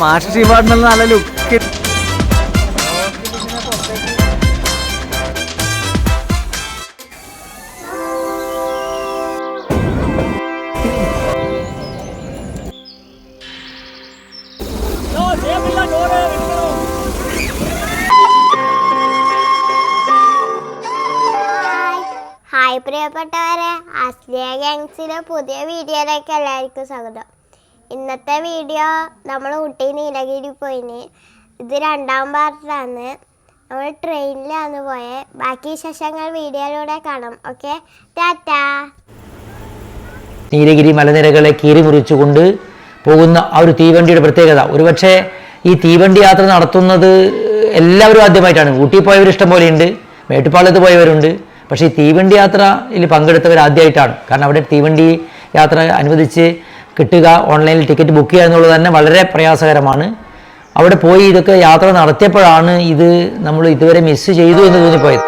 Master ശ്രീപാടിനുള്ള നല്ല look hi പ്രിയപ്പെട്ടവരെ അസ്ലിയ ഗാങ്സിലെ പുതിയ വീഡിയോയിലേക്ക് എല്ലാവർക്കും സ്വാഗതം. ഇന്നത്തെ വീഡിയോ നമ്മൾ ഊട്ടി നീലഗിരി പോയിന്. ഇത് രണ്ടാം പാർട്ടാണ്. നമ്മൾ ട്രെയിനിലാണ് പോയത് ബാക്കി വിശേഷങ്ങൾ വീഡിയോയിലൂടെ കാണാം. ഓക്കെ? ടാറ്റാ! നീലഗിരി മലനിരകളെ കീറിമുറിച്ചുകൊണ്ട് പോകുന്ന ആ ഒരു തീവണ്ടിയുടെ പ്രത്യേകത. ഒരുപക്ഷെ ഈ തീവണ്ടി യാത്ര നടത്തുന്നത് എല്ലാവരും ആദ്യമായിട്ടാണ്. ഊട്ടി പോയവർ ഇഷ്ടം പോലെയുണ്ട്. മേട്ടുപ്പാളത്ത് പോയവരുണ്ട്. പക്ഷേ ഈ തീവണ്ടി യാത്രയിൽ പങ്കെടുത്തവർ ആദ്യമായിട്ടാണ്. കാരണം അവിടെ തീവണ്ടി യാത്ര അനുവദിച്ച് കിട്ടുക ഓൺലൈനിൽ ടിക്കറ്റ് ബുക്ക് ചെയ്യുക എന്നുള്ളത് തന്നെ വളരെ പ്രയാസകരമാണ്. അവിടെ പോയി ഇതൊക്കെ യാത്ര നടത്തിയപ്പോഴാണ് ഇത് നമ്മൾ ഇതുവരെ മിസ്സ് ചെയ്തു എന്ന് തോന്നിപ്പോയത്.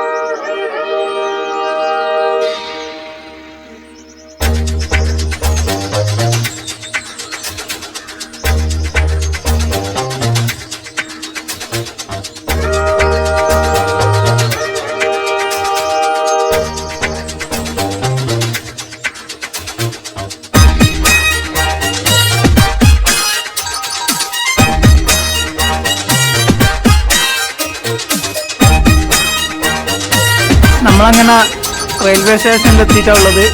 സ്റ്റേഷനിൽ എത്തിയിട്ടുള്ളത്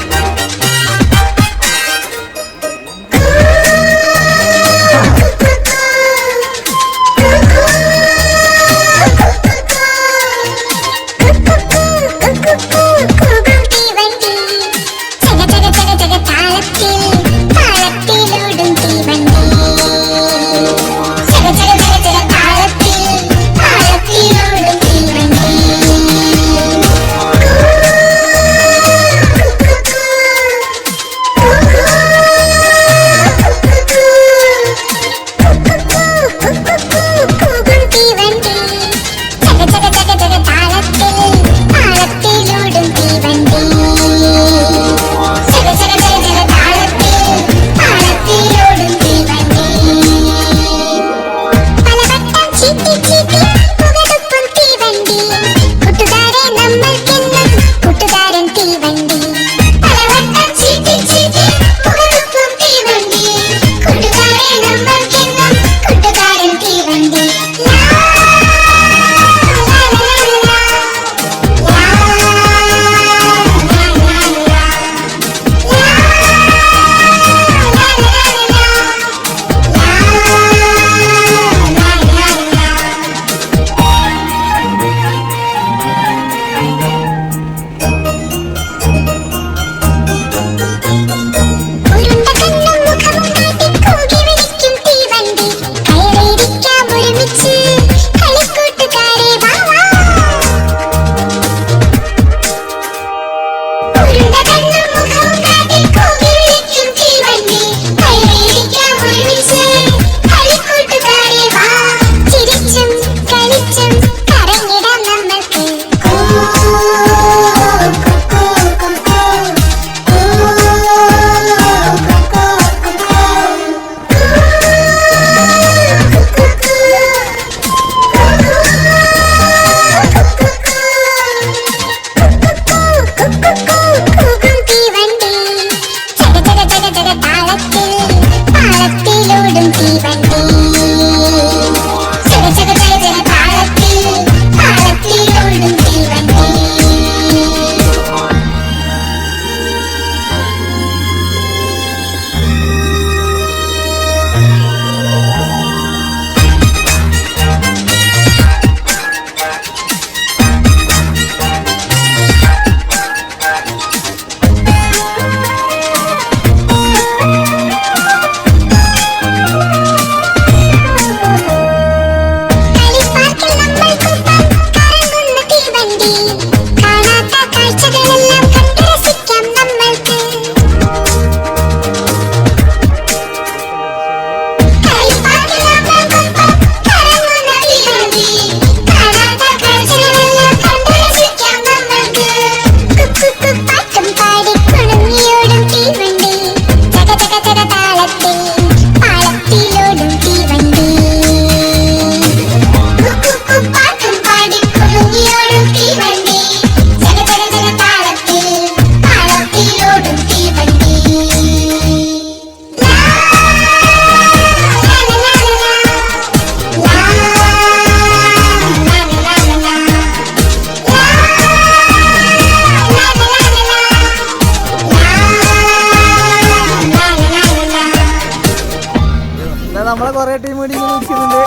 നമ്മളെ കുറെ ടീം കൂടി ഇങ്ങനെ വിളിക്കുന്നുണ്ട്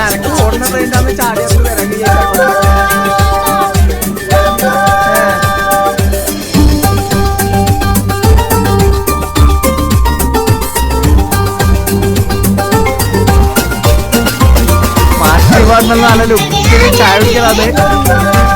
അനക്ക് ഓടുന്ന ട്രെയിൻ ചാടിയ അല്ലല്ലോ ചായ കുടിക്കണത്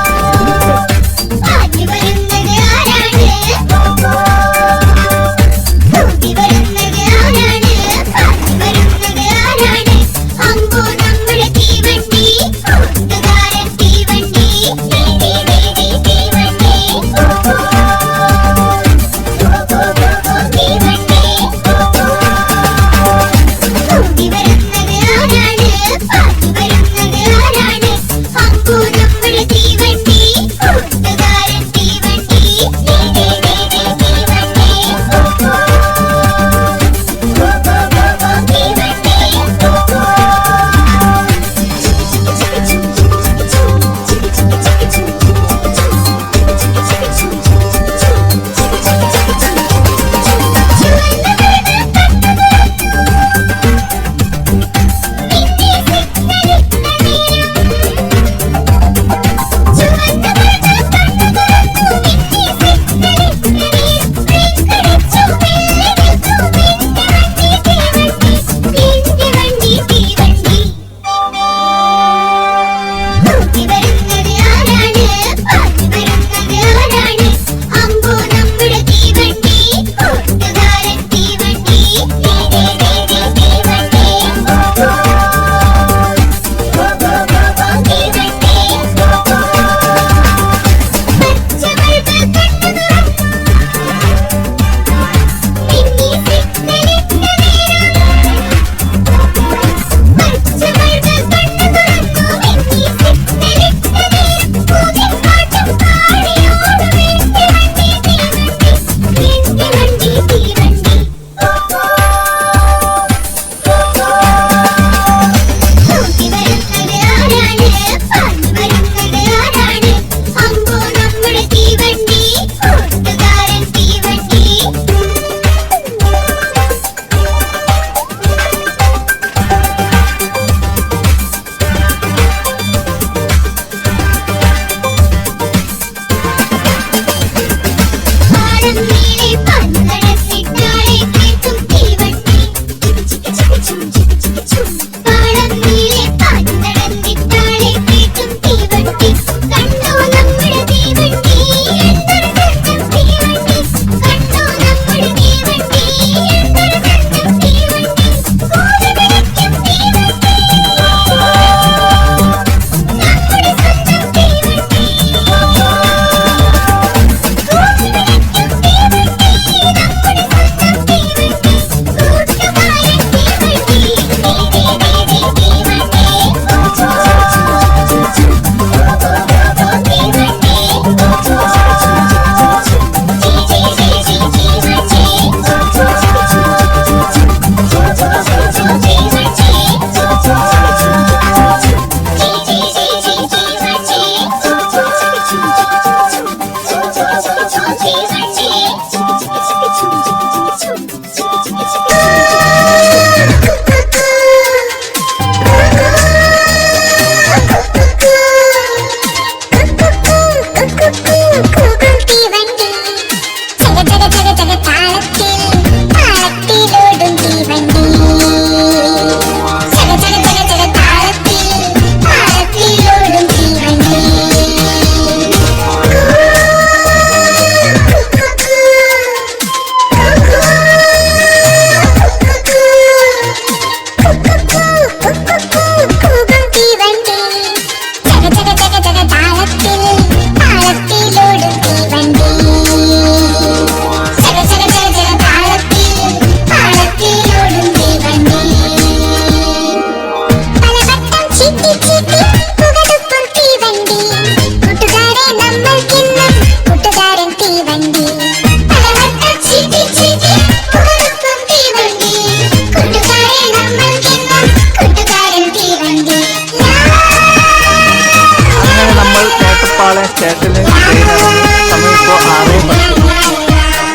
സ്റ്റേഷനിൽ ട്രെയിൻ ഇറങ്ങി സമയം ഇപ്പോൾ ആറേ പത്ത്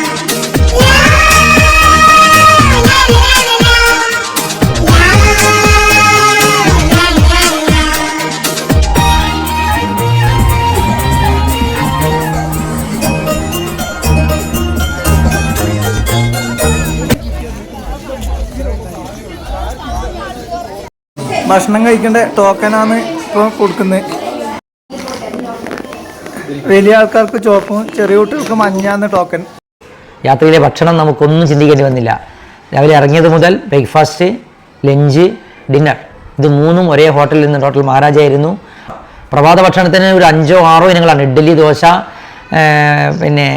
ഭക്ഷണം കഴിക്കേണ്ട ടോക്കനാണ് ഇപ്പോൾ കൊടുക്കുന്നത്. വലിയ ആൾക്കാർക്ക് ചുവപ്പും ചെറിയ കുട്ടികൾക്ക് മഞ്ഞാന്ന് ടോക്കൺ യാത്രയിലെ ഭക്ഷണം നമുക്കൊന്നും ചിന്തിക്കേണ്ടി വന്നില്ല. രാവിലെ ഇറങ്ങിയത് മുതൽ ബ്രേക്ക്ഫാസ്റ്റ് ലഞ്ച് ഡിന്നർ ഇത് മൂന്നും ഒരേ ഹോട്ടലിൽ നിന്ന് ഹോട്ടൽ മഹാരാജായിരുന്നു പ്രഭാത ഭക്ഷണത്തിന് ഒരു അഞ്ചോ ആറോ ഇനങ്ങളാണ്. ഇഡ്ഡലി ദോശ പിന്നെ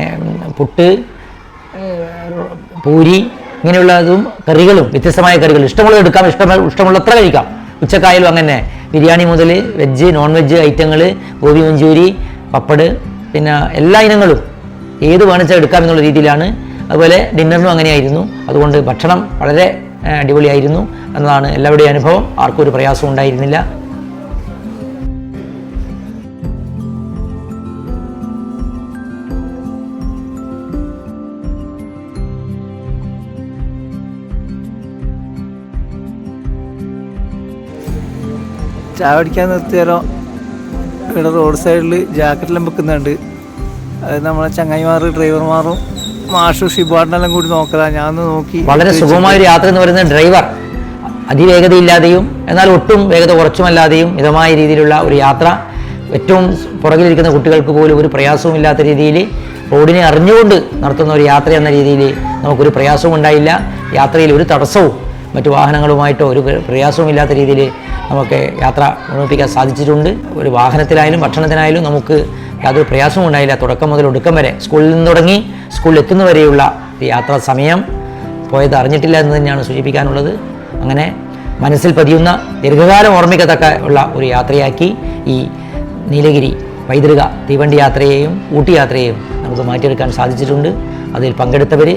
പുട്ട് പൂരി ഇങ്ങനെയുള്ളതും കറികളും വ്യത്യസ്തമായ കറികൾ ഇഷ്ടമുള്ളത് എടുക്കാം ഇഷ്ടമുള്ള ഇഷ്ടമുള്ളത്ര കഴിക്കാം. ഉച്ചക്കായാലും അങ്ങനെ. ബിരിയാണി മുതൽ വെജ് നോൺ വെജ് ഐറ്റങ്ങൾ ഗോബി മഞ്ചൂരി പപ്പട് പിന്നെ എല്ലാ ഇനങ്ങളും ഏത് വേണിച്ചാൽ എടുക്കാം എന്നുള്ള രീതിയിലാണ്. അതുപോലെ ഡിന്നറിനും അങ്ങനെയായിരുന്നു. അതുകൊണ്ട് ഭക്ഷണം വളരെ അടിപൊളിയായിരുന്നു എന്നതാണ് എല്ലാവരുടെയും അനുഭവം. ആർക്കും ഒരു പ്രയാസവും ഉണ്ടായിരുന്നില്ല. ചായ പിടിക്കാൻ നിർത്തിയാലോ? ഇവിടെ റോഡ് സൈഡിൽ ജാക്കറ്റെല്ലാം വെക്കുന്നുണ്ട്. അത് നമ്മളെ ചങ്ങായിമാർ ഡ്രൈവർമാരും മാഷും ഷിബാറിനെല്ലാം കൂടി നോക്കലാ. ഞാൻ നോക്കി വളരെ സുഖമായ ഒരു യാത്ര എന്ന് പറയുന്നത് ഡ്രൈവർ. അതിവേഗതയില്ലാതെയും എന്നാൽ ഒട്ടും വേഗത കുറച്ചുമല്ലാതെയും മിതമായ രീതിയിലുള്ള ഒരു യാത്ര. ഏറ്റവും പുറകിലിരിക്കുന്ന കുട്ടികൾക്ക് പോലും ഒരു പ്രയാസവും ഇല്ലാത്ത രീതിയിൽ റോഡിനെ അറിഞ്ഞുകൊണ്ട് നടത്തുന്ന ഒരു യാത്ര എന്ന രീതിയിൽ നമുക്കൊരു പ്രയാസവും ഉണ്ടായില്ല യാത്രയിൽ ഒരു തടസ്സവും മറ്റു വാഹനങ്ങളുമായിട്ട് ഒരു പ്രയാസവുമില്ലാത്ത രീതിയിൽ നമുക്ക് യാത്ര മുഴുമിപ്പിക്കാൻ സാധിച്ചിട്ടുണ്ട്. ഒരു വാഹനത്തിലായാലും ഭക്ഷണത്തിനായാലും നമുക്ക് യാതൊരു പ്രയാസവും ഉണ്ടായില്ല. തുടക്കം മുതൽ ഒടുക്കം വരെ സ്കൂളിൽ നിന്ന് തുടങ്ങി സ്കൂളിൽ എത്തുന്നവരെയുള്ള യാത്രാ സമയം. പോയത് അറിഞ്ഞിട്ടില്ല എന്ന് തന്നെയാണ് സൂചിപ്പിക്കാനുള്ളത്. അങ്ങനെ മനസ്സിൽ പതിയുന്ന ദീർഘകാലം ഓർമ്മിക്കത്തക്ക ഉള്ള ഒരു യാത്രയാക്കി ഈ നീലഗിരി പൈതൃക തീവണ്ടി യാത്രയെയും ഊട്ടി യാത്രയെയും നമുക്ക് മാറ്റിയെടുക്കാൻ സാധിച്ചിട്ടുണ്ട്. അതിൽ പങ്കെടുത്തവർ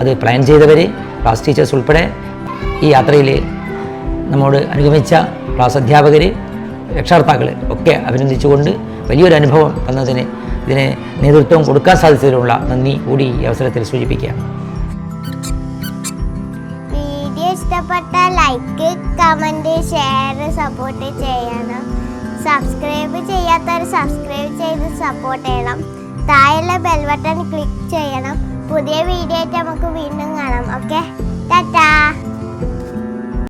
അത് പ്ലാൻ ചെയ്തവർ ക്ലാസ് ടീച്ചേഴ്സ് ഉൾപ്പെടെ ഈ യാത്രയിൽ നമ്മോട് അനുഗമിച്ച ക്ലാസ് അധ്യാപകർ രക്ഷകർത്താക്കൾ ഒക്കെ അഭിനന്ദിച്ചുകൊണ്ട് വലിയൊരു അനുഭവം തന്നതിന് ഇതിന് നേതൃത്വം കൊടുക്കാൻ സാധിച്ചതിനുള്ള നന്ദി കൂടി ഈ അവസരത്തിൽ സൂചിപ്പിക്കുക വീഡിയോ ഇഷ്ടപ്പെട്ട ലൈക്ക് കമന്റ് ഷെയർ സപ്പോർട്ട് ചെയ്യണം. സബ്സ്ക്രൈബ് ചെയ്യാത്തവർ സബ്സ്ക്രൈബ് ചെയ്ത് സപ്പോർട്ട് ചെയ്യണം. താഴെയുള്ള ബെൽ ബട്ടൺ ക്ലിക്ക് ചെയ്യണം. പുതിയ വീഡിയോ ആയിട്ട് നമുക്ക് വീണ്ടും കാണാം. ഓക്കെ ടാറ്റാ